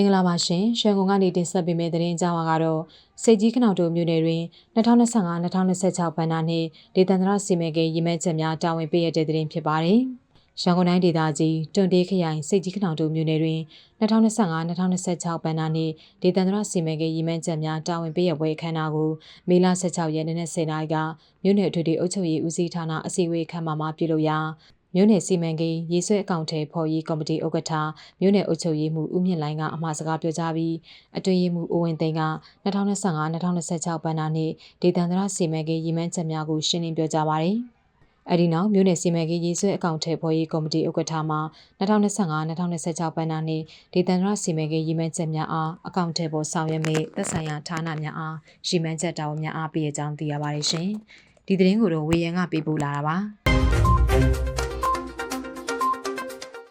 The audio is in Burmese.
င်္ဂလာပါရှင်ရန်ကုန်ကနေတင်ဆက်ပေးမယ့်သတင်းကြောင်းကတော့စိတ်ကြီးခနောက်တို့မြို့နယ်တွင်2025-2026ဘဏ္ဍာနှစ်ဒေသန္တရစီမံကိန်းရည်မှန်းချက်များတာဝန်ပေးရတဲ့သတင်းဖြစ်ပါတယ်။ရန်ကုန်တိုင်းဒေသကြီးတွန်တေးခရိုင်စိတ်ကြီးခနောက်တို့မြို့နယ်တွင်2025-2026ဘဏ္ဍာနှစ်ဒေသန္တရစီမံကိန်းရည်မှန်းချက်များတာဝန်ပေးရပွဲအခမ်းအနားကိုမေလ16ရက်နေ့နဲ့10နာရီကမြို့နယ်အထွေထွေအုပ်ချုပ်ရေးဦးစီးဌာနအစည်းအဝေးခန်းမမှာပြုလုပ်ရာ မြို့နယ်စီမံကိန်းရေးဆွဲအကောင့်ထဲဖော်ရေးကော်မတီဥက္ကဋ္ဌမြို့နယ်အုပ်ချုပ်ရေးမှူးဦးမြင့်လိုင်းကအမှာစကားပြောကြားပြီးအတွင်းရေးမှူးဦးဝင်းသိန်းက2025-2026ဘဏ္ဍာနှစ်ဒေသန္တရစီမံကိန်းရည်မှန်းချက်များကိုရှင်းလင်းပြောကြားပါတယ်။အဲဒီနောက်မြို့နယ်စီမံကိန်းရေးဆွဲအကောင့်ထဲဖော်ရေးကော်မတီဥက္ကဋ္ဌမှ2025-2026ဘဏ္ဍာနှစ်ဒေသန္တရစီမံကိန်းရည်မှန်းချက်များအားအကောင့်ထဲပေါ်ဆောင်ရွက်မိသက်ဆိုင်ရာဌာနများအားရည်မှန်းချက်တာဝန်များအားပေးအကြောင်းသိရပါတယ်ရှင်။ဒီသတင်းကိုတော့ဝေယံကပေးပို့လာတာပါ။